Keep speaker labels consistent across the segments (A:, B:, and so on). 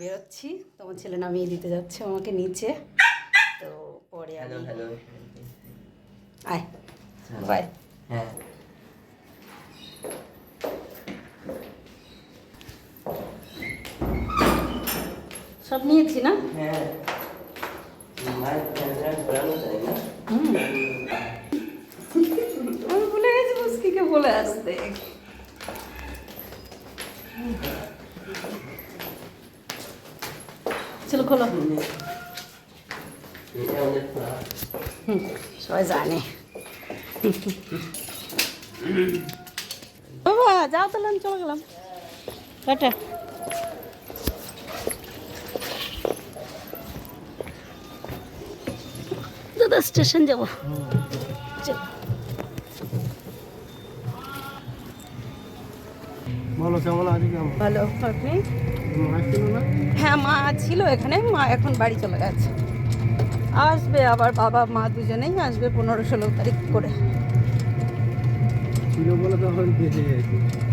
A: বেরোচ্ছি। তোমার ছেলে নামিয়ে দিতে যাচ্ছে আমাকে নিচে। তো পরে আমি আয়। বাই।
B: হ্যাঁ।
A: সব নিয়েছি না?
B: হ্যাঁ।
A: আমি ভুলে গেছি মুস্কিকে বলে আসতে। চলো খোলো। সবাই জানে। বাবা যাও তাহলে আমি চলে গেলাম। টাটা। দাদা স্টেশন যাব। চলো।
C: বলো কেমন আছে কেমন?
A: ভালো আপনি? হ্যাঁ মা ছিল এখানে মা এখন বাড়ি চলে গেছে। আসবে আবার বাবা মা দুজনেই আসবে পনেরো ষোলো তারিখ করে।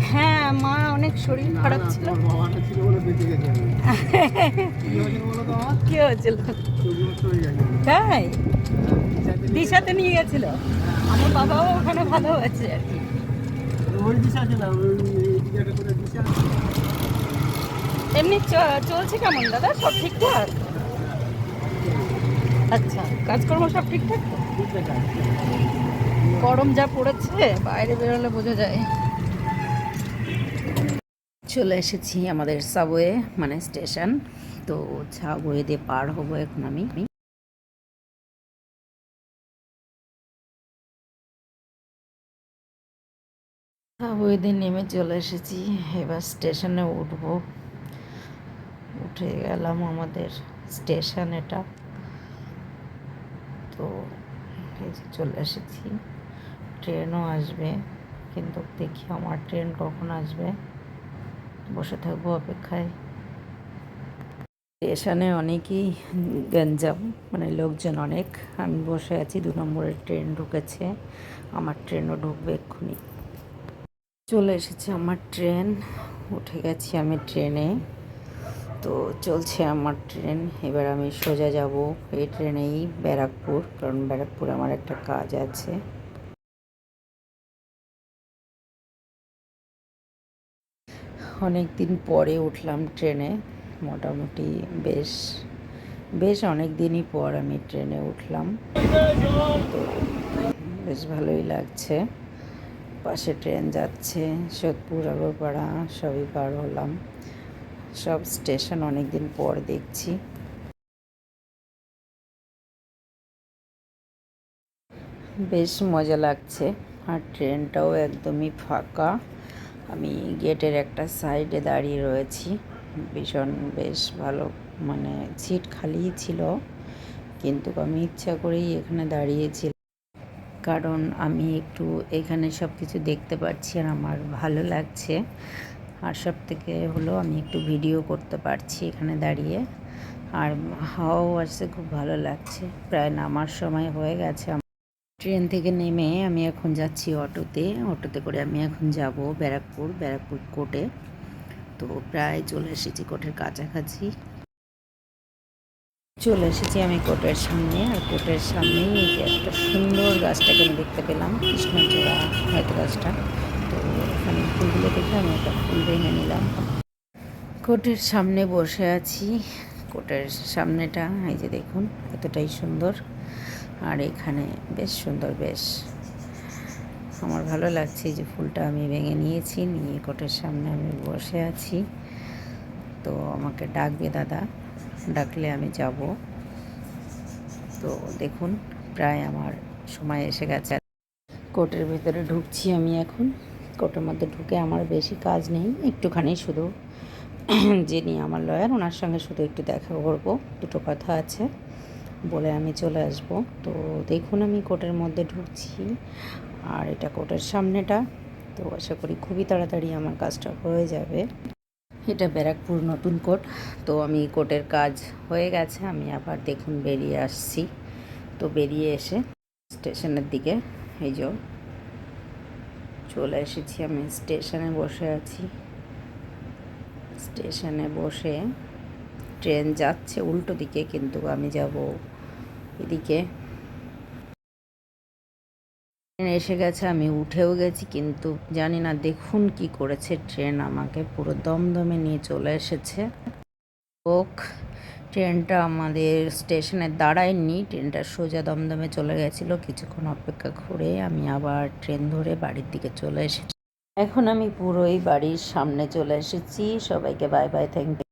A: হ্যাঁ মা অনেক শরীর খারাপ ছিল।
C: কি হয়েছিল হয়ে
A: তাই?
C: দিশাতে নিয়ে-
A: দিশাতে নিয়ে গেছিল? আমার বাবাও ওখানে ভালো আছে আর কি। এমনি চলছে কেমন, দাদা? সব ঠিকঠাক? আচ্ছা কাজকর্ম সব ঠিকঠাক। গরম যা পড়েছে, বাইরে বেরোলে বোঝা যায়। চলে এসেছি আমাদের সাবওয়ে মানে স্টেশন তো সাবওয়ে দিয়ে পার হব এখন আমি। দিয়ে নেমে চলে এসেছি। এবার স্টেশনে উঠব। উঠে গেলাম আমাদের স্টেশন এটা। তো চলে এসেছি। ট্রেনও আসবে, কিন্তু দেখি আমার ট্রেন কখন আসবে। বসে থাকব অপেক্ষায়। স্টেশনে অনেকই গঞ্জাম মানে লোকজন অনেক। আমি বসে আছি, দু নম্বরের ট্রেন ঢুকেছে। আমার ট্রেনও ঢুকবে এক্ষুনি। চলে এসেছে আমার ট্রেন। উঠে গেছি আমি ট্রেনে। তো চলছে আমার ট্রেন। এবার আমি সোজা যাব এই ট্রেনেই ব্যারাকপুর, কারণ ব্যারাকপুরে আমার একটা কাজ আছে। অনেক দিন পরে উঠলাম ট্রেনে, মোটামুটি বেশ বেশ অনেক দিনই পর আমি ট্রেনে উঠলাম। তো বেশ ভালোই লাগছে। পাশে ট্রেন যাচ্ছে, সোদপুর, আগরপাড়া, সবই পার হলাম। সব স্টেশন অনেক দিন পর দেখছি। বেশ মজা লাগছে, আর ট্রেনটাও একদমই ফাঁকা। আমি গেটের একটা সাইডে দাঁড়িয়ে রয়েছি। ভীষণ বেশ ভালো মানে সিট খালিই ছিল, কিন্তু আমি ইচ্ছা করেই এখানে দাঁড়িয়েছিলাম কারণ আমি একটু এখানে সব কিছু দেখতে পাচ্ছি আর আমার ভালো লাগছে। আর সব থেকে হলো আমি একটু ভিডিও করতে পারছি এখানে দাঁড়িয়ে। আর হাওয়াও আসছে, খুব ভালো লাগছে। প্রায় নামার সময় হয়ে গেছে। ট্রেন থেকে নেমে আমি এখন যাচ্ছি অটোতে। অটোতে করে আমি এখন যাব ব্যারাকপুর ব্যারাকপুর কোর্টে। তো প্রায় চলে এসেছি কোর্টের কাছাকাছি। চলে এসেছি আমি কোর্টের সামনে, আর কোর্টের সামনেই যে একটা সুন্দর গাছটাকে আমি দেখতে পেলাম, কৃষ্ণচূড়া হয়তো গাছটা। তো এখানে ফুলগুলো দেখে আমি একটা ফুল ভেঙে নিলাম। কোর্টের সামনে বসে আছি। কোর্টের সামনেটা, এই যে দেখুন, এতটাই সুন্দর। আর এখানে বেশ সুন্দর, বেশ। আমার ভালো লাগছে যে ফুলটা আমি ভেঙে নিয়েছি, নিয়ে কোর্টের সামনে আমি বসে আছি। তো আমাকে ডাকবে দাদা। ডাকলে আমি যাব। তো দেখুন, প্রায় আমার সময় এসে গেছে। কোর্টের ভিতরে ঢুকছি আমি এখন। কোর্টের মধ্যে ঢুকে আমার বেশি কাজ নেই, একটুখানি শুধু যিনি আমার লয়ার, ওনার সঙ্গে শুধু একটু দেখা করব। দুটো কথা আছে বলে আমি চলে আসব। তো দেখুন আমি কোর্টের মধ্যে ঢুকছি, আর এটা কোর্টের সামনেটা। তো আশা করি খুবই তাড়াতাড়ি আমার কাজটা হয়ে যাবে। এটা ব্যারাকপুর নতুন কোর্ট। তো আমি কোর্টের কাজ হয়ে গেছে, আমি আবার দেখুন বেরিয়ে আসছি। তো বেরিয়ে এসে স্টেশনের দিকে, এই যে চলে এসেছি আমি। স্টেশনে বসে আছি। স্টেশনে বসে ট্রেন যাচ্ছে উল্টো দিকে, কিন্তু আমি যাব এদিকে। ট্রেন এসে গেছে, আমি উঠেও গেছি, কিন্তু জানি না দেখুন কি করেছে ট্রেন, আমাকে পুরো দমদমে নিয়ে চলে এসেছে। হোক, ট্রেনটা আমাদের স্টেশনে দাঁড়ায়নি, ট্রেনটা সোজা দমদমে চলে গেছিল, কিছুক্ষণ অপেক্ষা করে আমি আবার ট্রেন ধরে বাড়ির দিকে চলে এসেছি। এখন আমি পুরোই বাড়ির সামনে চলে এসেছি, সবাইকে বাই বাই থ্যাংক